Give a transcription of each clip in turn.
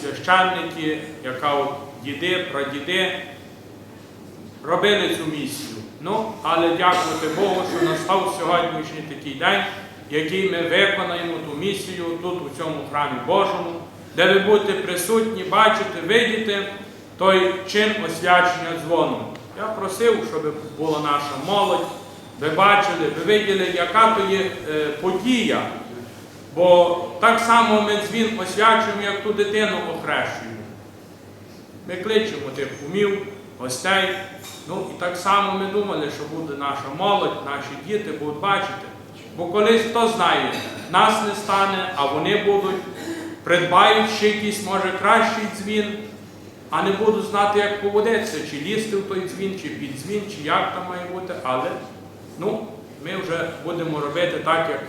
священники, яка діди, прадіди, робили цю місію. Ну, але дякувати Богу, що настав сьогоднішній такий день, який ми виконаємо ту місію тут, у цьому храмі Божому, де ви будете присутні, бачити, видіти той чин освячення дзвоном. Я просив, щоб була наша молодь, ви бачили, ви виділи, яка то є е, подія. Бо так само ми дзвін освячуємо, як ту дитину охрещуємо. Ми кличемо тих умів, гостей. Ну і так само ми думали, що буде наша молодь, наші діти будуть бачити. Бо колись хто знає, нас не стане, а вони будуть, придбають ще якийсь, може, кращий дзвін, а не будуть знати, як поводитися, чи лізти в той дзвін, чи під дзвін, чи як там має бути. Але ну, ми вже будемо робити так, як,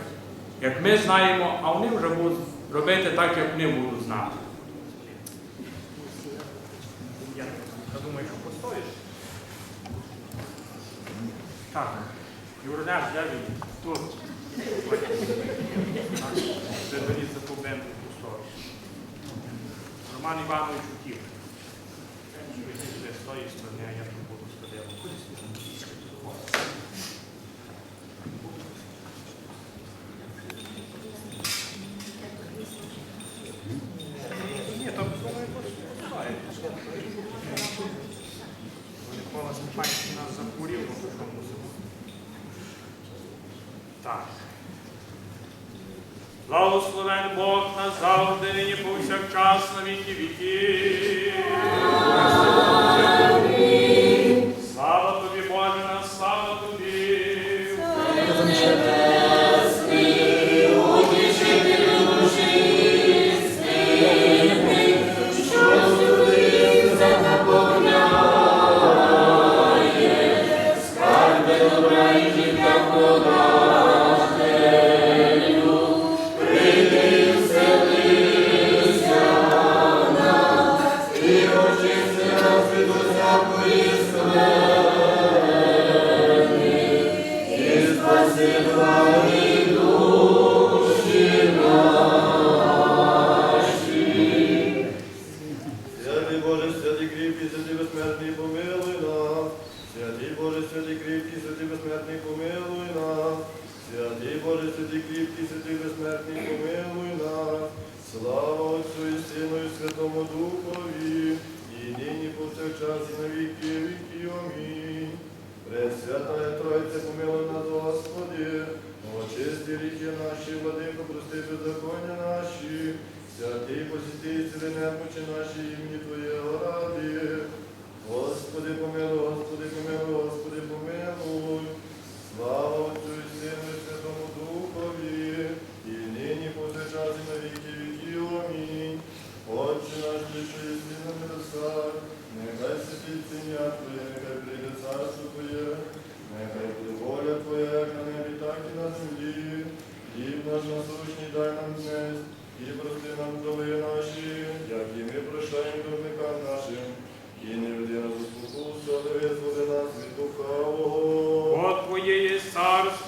як ми знаємо, а вони вже будуть робити так, як вони будуть знати. Я, я думаю, що постоїш. Так, Юрнеш, де він? Тут. Заберіть за ту бенду. Роман Іванович утік. А я тут буду сходити. Ні, там думаю, постає. Микола Степанський нас закурив, ну що мусимо. Так. Благословен Бог нас завжди, нині повсякчас на віки віки. Слава тобі, Боже, наш, слава тобі. Святому Духові, і нині повсякчас і на віки віки. Амінь. Пресвятая Тройця, помилуй нас, Господи, очисти ріки наші, владико, прости беззаконня наші, святий посіти, ціли немочі наші, імені Твоєго ради. Господи, помилуй, Господи, помилуй, Господи, помилуй. Слава Отцю і Сину і Святому Духові, і нині повсякчас і на віки віків. Амінь. Отче наш, ти, що єси на небесах, нехай святиться ім'я Твоє, нехай прийде царство Твоє, нехай буде воля Твоя, як на небі, так і на землі. Хліб наш насущний дай нам днес, і прости нам доли наші, як і ми прощаємо должникам нашим, і не веди нас у спокусу, але визволи нас від лукавого. От Твоє є царство,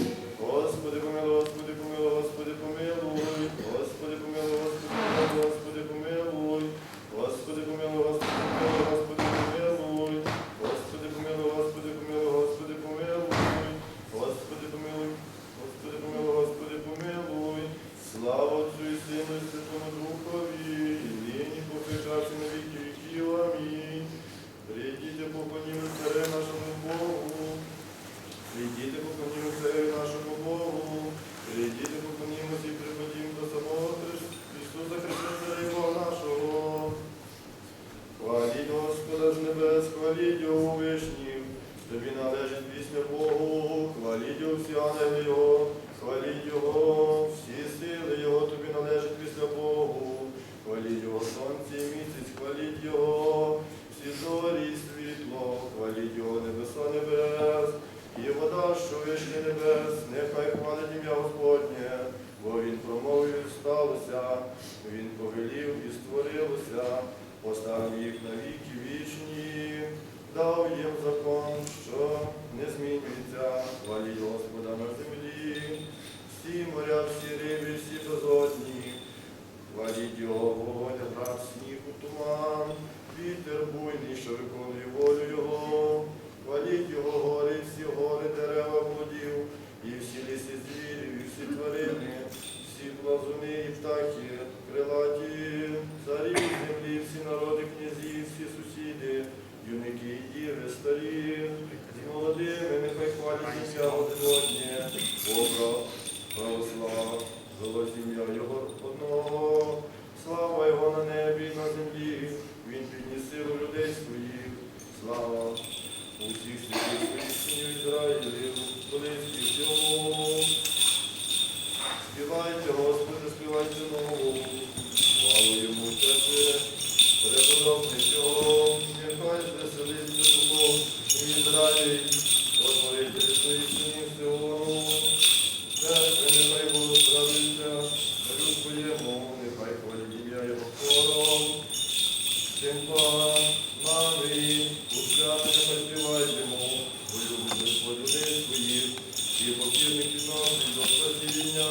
І покірних відносить до спасіння,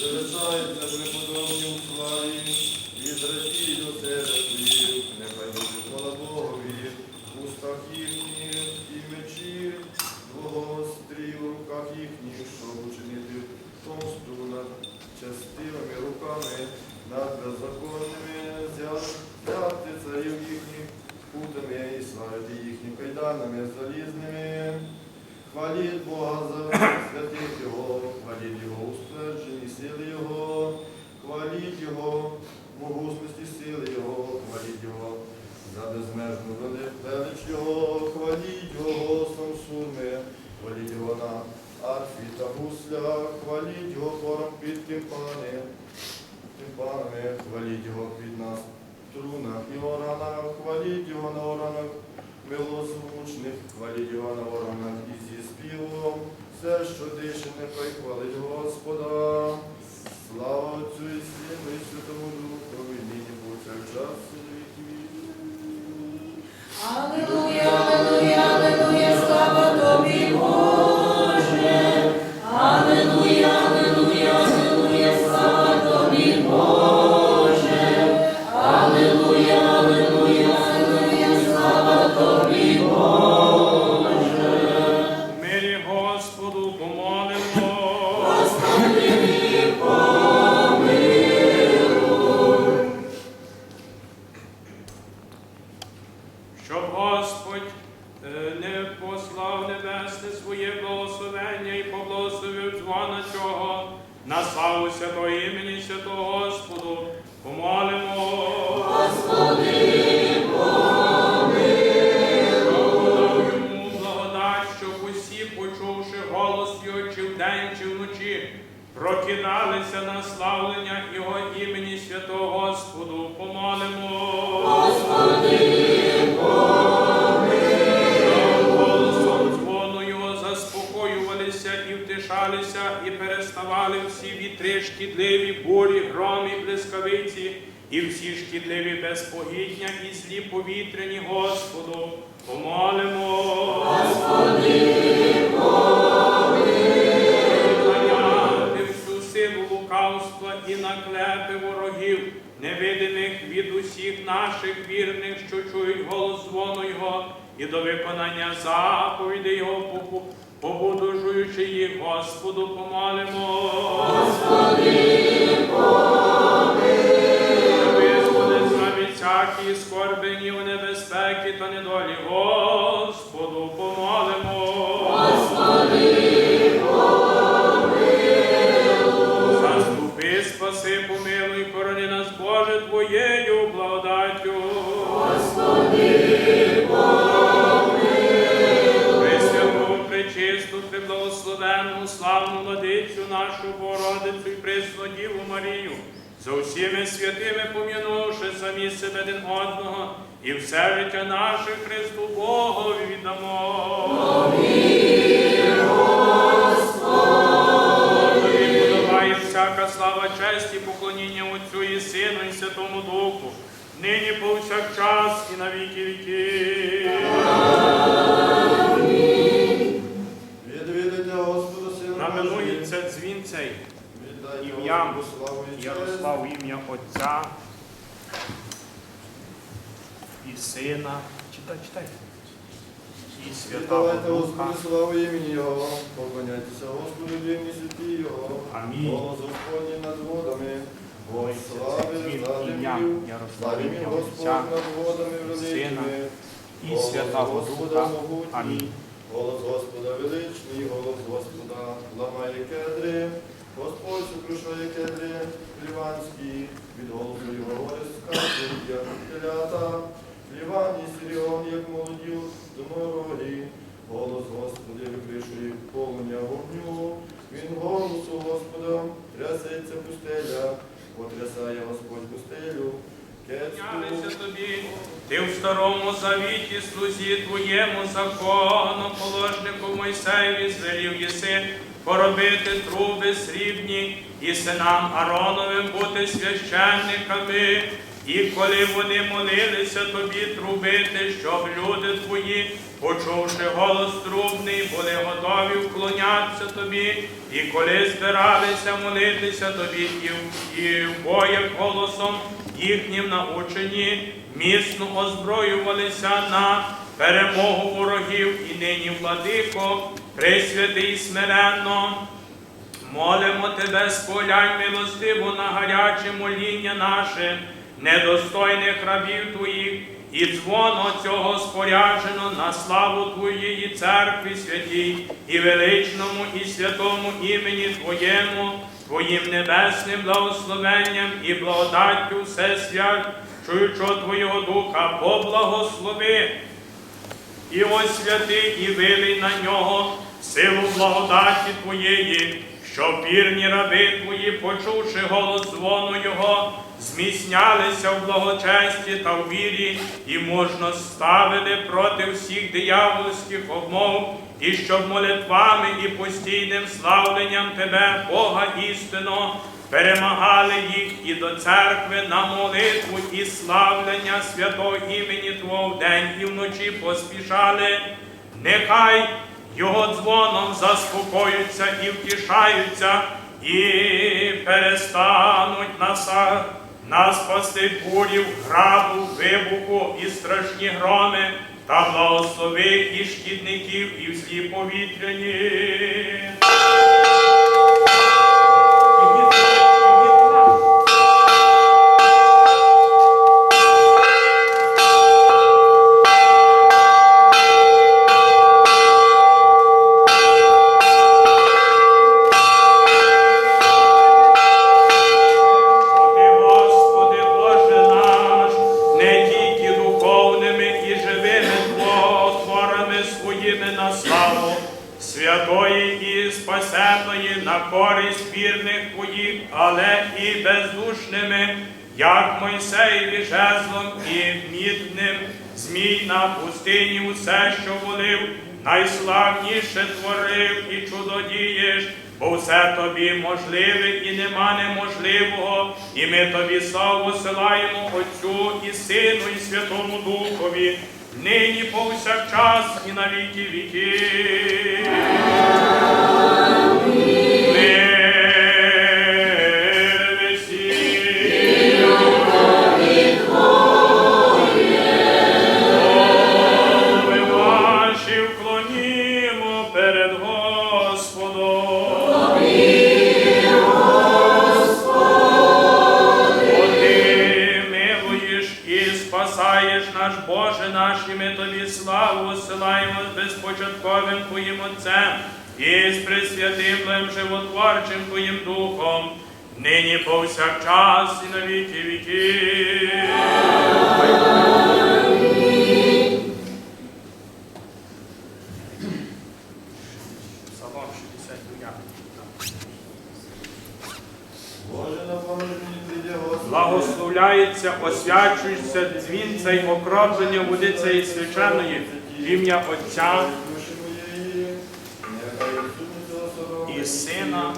залишається преподобні у славі, і зрадіть до своїх, нехай буде хвала Богові, в устах їхніх і мечі, двогострі в руках їхніх, щоб учинити помсту над частивими руками, над беззаконними. Взяти царів їхніх путами і славити їхніх кайданами залізними. Хваліть Бога за святих Його, хваліть Його у ствердженні сили Його, хваліть Його могутності сили Його, хваліть Його за безмежну велич Його, хваліть Його голосом сурми, хваліть Його на арфі та гуслях, хваліть Його хором під тимпани, тимпанами, хваліть Його під нас благословення і поблагословив дзвона цього на славу святого імені святого Господу. Помолимо. Подав йому благодать, щоб усі, почувши голос його чи вдень, чи вночі, прокидалися на славлення його імені святого Господу. Помолимо. Щоб і і переставали всі вітри шкідливі, бурі, громі, блискавиці, і всі шкідливі безпогідня і злі повітряні Господу. Помолимо. Відганяти всю силу лукавства і наклепи ворогів, невидимих від усіх наших вірних, що чують голос дзвону Його, і до виконання заповідей Його, побудожуючи їх, Господу, помолимо. Визволи з від всякої скорби, гніву, небезпеки та недолі, Господу, помолимо. Заступи, спаси, помилуй, корони нас, Боже, Твоєю преблагословенну, славну владицю нашу Богородицю і пресну Діву Марію, за усіми святими пом'янувши самі себе один одного, і все життя наше Христу Богові віддамо. Тобі всяка слава, честь і поклоніння Отцю і Сину і Святому Духу, нині повсякчас і на віки віки. Честь. Ярослав ім'я Отця і Сина. Читай, читай. І Святого Духа. Славу імені Його, поклоняйтеся Господу дивні святі Його. Амінь. Голос Господній над водами. Ось слави ім'я Господь Отця над водами Сина великими. і Святого Духа. Амінь. Голос Господа величний, голос Господа ламає кедри. Господь сокрушає кедри ліванські, від голосу його скачуть, як телята. Ліван і Сиріон, як молоді донорогі. Голос Господи викришує полум'я вогню. Він голосу Господа трясеться пустеля, потрясає Господь пустелю. Клянися тобі, ти в старому завіті слузі твоєму закону, положнику Мойсеєві звелів єси поробити труби срібні і синам Ароновим бути священниками. І коли вони молилися тобі трубити, щоб люди твої, почувши голос трубний, були готові вклонятися тобі, і коли збиралися молитися тобі, і, в- боях голосом їхнім научені, міцно озброювалися на перемогу ворогів, і нині, владико, присвятий смиренно. Молимо тебе, сполянь милостиво на гаряче моління наше, недостойних рабів твоїх, і дзвоно цього споряджено на славу Твоєї церкви святій, і величному, і святому імені Твоєму, Твоїм небесним благословенням і благодаттю все свят, чуючого Твого Духа, поблагослови і освяти, і вилий на нього силу благодаті Твоєї, щоб вірні раби Твої, почувши голос дзвону Його, зміцнялися в благочесті та в вірі, і мужно ставили проти всіх диявольських обмов, і щоб молитвами і постійним славленням Тебе, Бога істинно, перемагали їх і до церкви на молитву і славлення святого імені Твого вдень і вночі поспішали. Нехай його дзвоном заспокоюються і втішаються, і перестануть наса, нас пасти бурів, граду, вибуху і страшні громи, та благослови і шкідників, і всі повітряні. Але і бездушними, як Мойсеєві жезлом і мідним змій на пустині усе, що волив, найславніше творив і чудодієш, бо все тобі можливе і нема неможливого, і ми тобі славу силаємо Отцю і Сину, і Святому Духові, нині повсякчас і на віки віки. Ми тобі славу силаємо безпочатковим Твоїм Отцем і з присвятим животворчим Твоїм Духом, нині повсякчас і на віки віки. Псалом 69. Боже, на помощь мені прийде Господи. Благословляється, освячується дзвін цей окроплення води цієї священної в ім'я Отця і Сина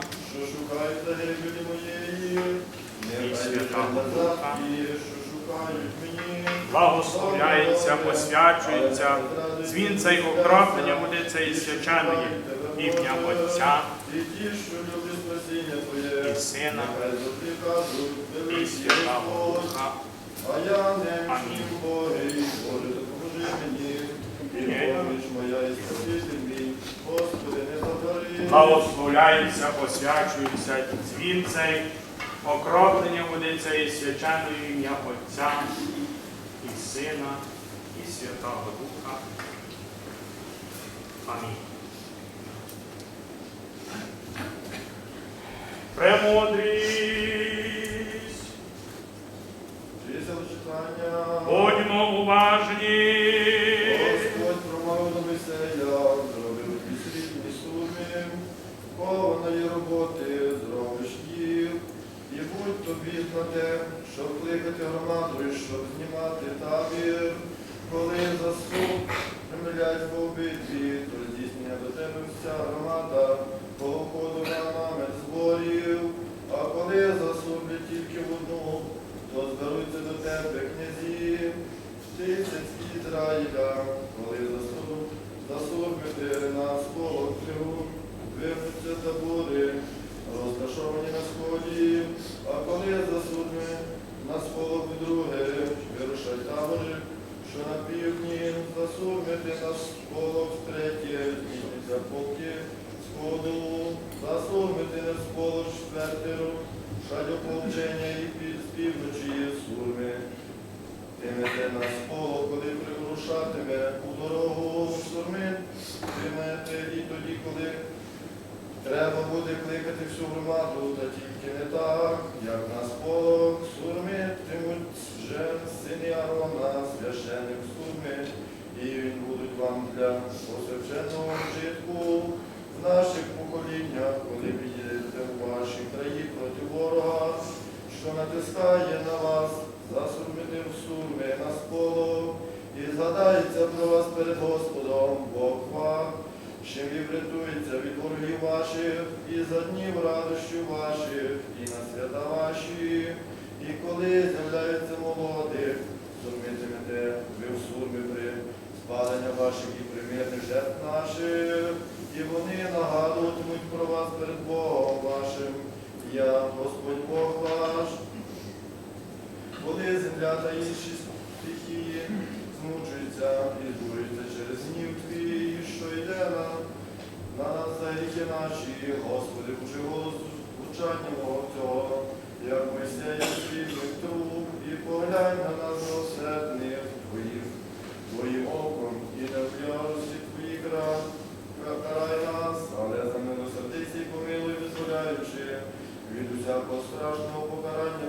І Святого Духа. благословляється, освячується дзвін цей окроплення води цієї священної в ім'я Отця і Сина нехай завжди кажуть, і великий Святого Господь. Духа. А я вчив Богий, Боже, допоможи мені, і поміч моя, і спаситель мій, Господи, не забери. Благословляється, освячується дзвін цей окроплення води цієї священної ім'я Отця і Сина і Святого Духа. Амінь. Премудрість. Будьмо уважні. Господь промовив до Мойсея, зробив ті срібні суми, кованої роботи зробиш їх, і будь тобі на те, щоб кликати громаду, щоб знімати табір, коли засуд примилять в обидві, то здійснення до тебе вся громада, по уходу на намет зборів, а коли засублять тільки в одну, то до тебе князі, тисяць Ізраїля, коли засублять на сполох криву, вернуться табори, розташовані на сході, а коли засудне на сполох друге, вирушай табори, що на півдні засудмити на сполох третє, зміниться полки сходу, засудмити на сполох четверте, шаль ополчення і півночі сурми. Тимете на сполох, коли прирушатиме у дорогу сурми, тимете і тоді, коли Треба буде кликати всю громаду, та тільки не так, як на сполох сурми, тимуть вже сини Арона, священик сурми, і він будуть вам для посвяченого вжитку в наших поколіннях, коли підійдете в ваші краї проти ворога, що натискає на вас, засурмити в сурми на сполох, і згадається про вас перед Господом, Бог ваш, чим і врятується від ворогів ваших, і за днів радощів ваших, і на свята ваші, і коли з'являється молодих, сурмитимете ви в сурми при спалення ваших і примірних жертв наших, і вони нагадуватимуть про вас перед Богом вашим, я Господь Бог ваш, коли земля та інші стихії змучуються і збурюються через гнів твій, що йде на, на нас ріки наші, Господи, почуй голос звучання мого цього, як Мойсея світлих труп, і поглянь на нас милосердних твоїх, твоїм оком, і не в ярості твоїх рад, карай нас, але за милосердиці помилуй, визволяючи від усякого страшного покарання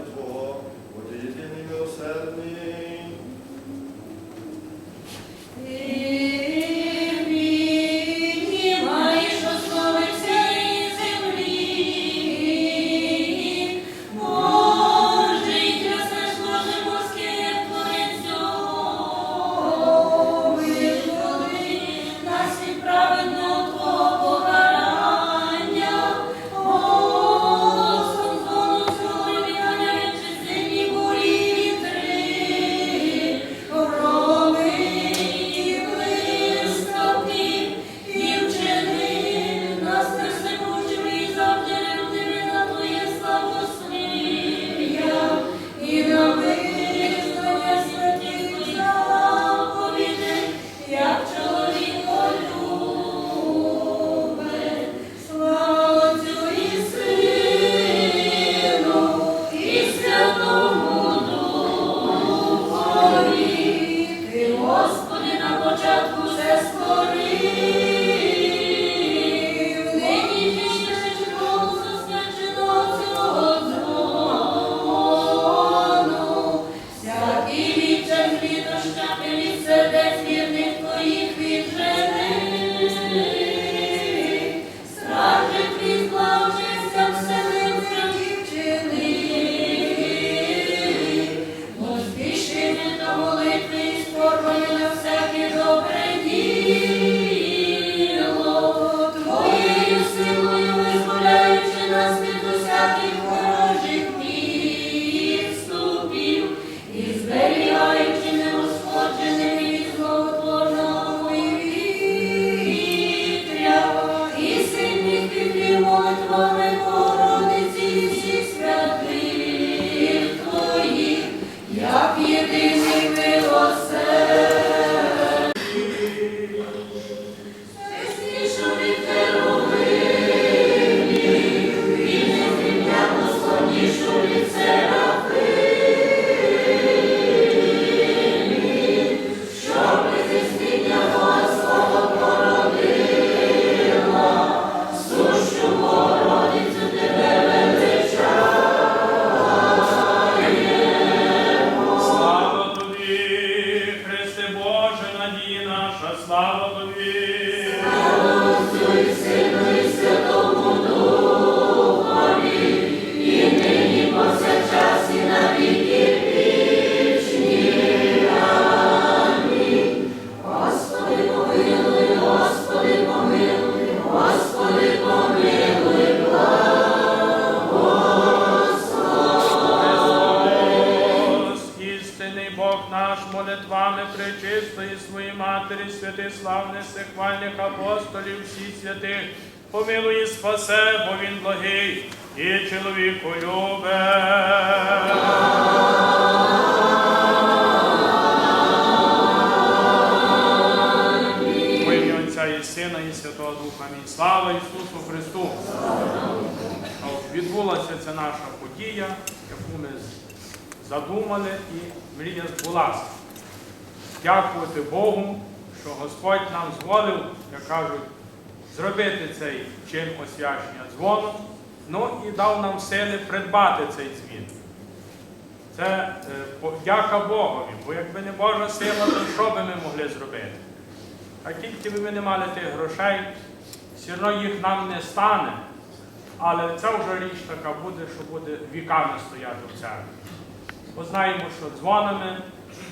спасе, бо він благий і чоловіку і Сина, і Святого Духа. Амінь. Слава Ісусу Христу! Відбулася ця наша подія, яку ми задумали, і мрія збулася. Дякувати Богу, що Господь нам зволив, як кажуть, зробити цей чин освячення дзвону, ну і дав нам сили придбати цей дзвін. Це е, подяка Богові, бо якби не Божа сила, то що би ми могли зробити? А тільки би ми не мали тих грошей, все одно їх нам не стане. Але це вже річ така буде, що буде віками стояти в церкві. Бо знаємо, що дзвонами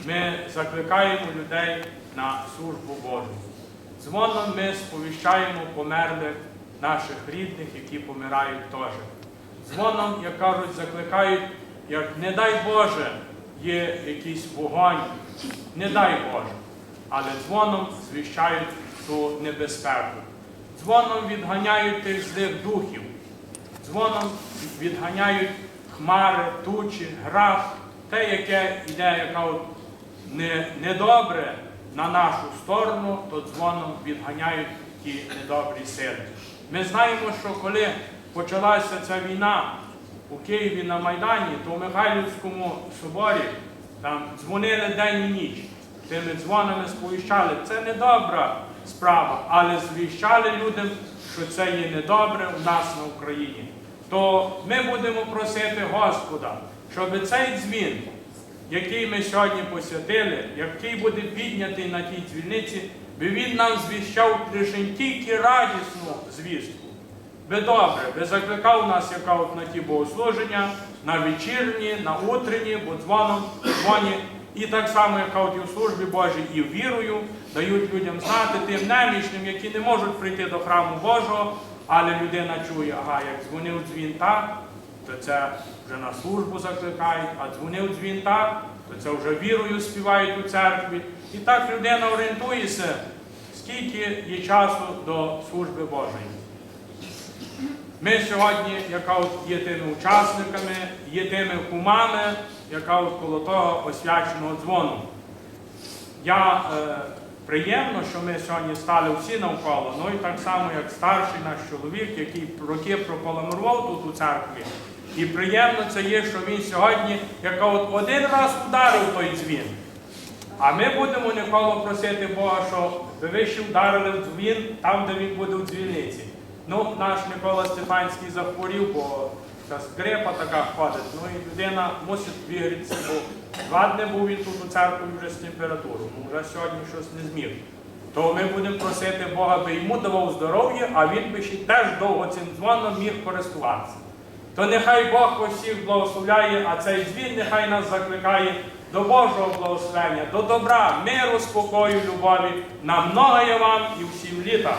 ми закликаємо людей на службу Божу. Дзвоном ми сповіщаємо померлих наших рідних, які помирають теж. Дзвоном, як кажуть, закликають, як не дай Боже, є якийсь вогонь, не дай Боже, але дзвоном звіщають ту небезпеку. Дзвоном відганяють тих злих духів, дзвоном відганяють хмари, тучі, град, те, яке йде, яка от не, недобре на нашу сторону, то дзвоном відганяють ті недобрі сили. Ми знаємо, що коли почалася ця війна у Києві на Майдані, то в Михайлівському соборі там дзвонили день і ніч. Тими дзвонами сповіщали. Це не добра справа, але звіщали людям, що це є недобре у нас на Україні. То ми будемо просити Господа, щоб цей дзвін, який ми сьогодні посвятили, який буде піднятий на тій дзвіниці, би він нам звіщав лише тільки радісну звістку. Би добре, би закликав нас, яка от на ті богослуження, на вечірні, на утренні, бо дзвоном, дзвоні, і так само, яка от і в службі Божій, і вірою, дають людям знати тим немічним, які не можуть прийти до храму Божого, але людина чує, ага, як дзвонив дзвін так, то це вже на службу закликають, а дзвонив дзвін так, то це вже вірою співають у церкві. І так людина орієнтується, скільки є часу до служби Божої. Ми сьогодні, яка от є тими учасниками, є тими кумами, яка от коло того освяченого дзвону. Я е, приємно, що ми сьогодні стали всі навколо, ну і так само, як старший наш чоловік, який роки прополамурував тут у церкві. І приємно це є, що він сьогодні, яка от один раз ударив той дзвін. А ми будемо ніколи просити Бога, що ви ще вдарили в дзвін там, де він буде в дзвіниці. Ну, наш Микола Стефанський захворів, бо та скрипа така ходить. Ну і людина мусить вигрітися, бо два дні був він тут у церкві вже з температурою. Ну, вже сьогодні щось не зміг. То ми будемо просити Бога, би йому давав здоров'я, а він би ще теж довго цим дзвоном міг користуватися. То нехай Бог усіх благословляє, а цей дзвін нехай нас закликає до Божого благословення, до добра, миру, спокою, любові, на многоє вам і всім літа.